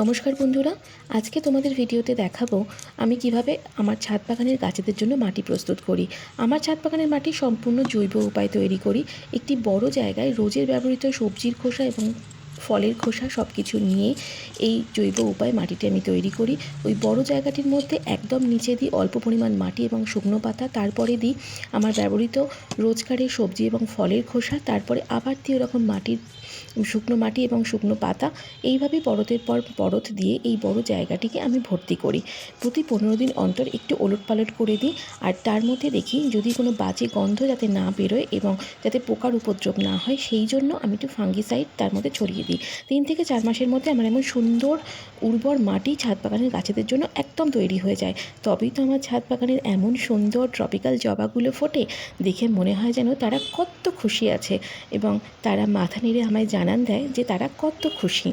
নমস্কার বন্ধুরা, আজকে তোমাদের ভিডিওতে দেখাবো আমি কীভাবে আমার ছাদ বাগানের গাছেদের জন্য মাটি প্রস্তুত করি। আমার ছাদ বাগানের মাটি সম্পূর্ণ জৈব উপায় তৈরি করি। একটি বড় জায়গায় রোজের ব্যবহৃত সবজির খোসা এবং ফলের খোসা সব কিছু নিয়ে এই জৈব উপায় মাটিটি আমি তৈরি করি। ওই বড় জায়গাটির মধ্যে একদম নিচে দিই অল্প পরিমাণ মাটি এবং শুকনো পাতা, তারপরে দিই আমার ব্যবহৃত রোজকারের সবজি এবং ফলের খোসা, তারপরে আবার দিই ওরকম মাটির, শুকনো মাটি এবং শুকনো পাতা। এইভাবেই পরতের পর পরত দিয়ে এই বড় জায়গাটিকে আমি ভর্তি করি। প্রতি পনেরো দিন অন্তর একটু ওলট পালট করে দিই আর তার মধ্যে দেখি যদি কোনো বাজে গন্ধ যাতে না বেরোয় এবং যাতে পোকার উপদ্রব না হয়, সেই জন্য আমি একটু ফাঙ্গিসাইড তার মধ্যে ছড়িয়ে দিই। তিন থেকে চার মাসের মধ্যে আমার এমন সুন্দর উর্বর মাটি ছাদ বাগানের গাছেদের জন্য একদম তৈরি হয়ে যায়। তবেই তো আমার ছাদ বাগানের এমন সুন্দর ট্রপিক্যাল জবাগুলো ফোটে, দেখে মনে হয় যেন তারা কত খুশি আছে এবং তারা মাথা নেড়ে আমায় জানান দেয় যে তারা কত খুশি।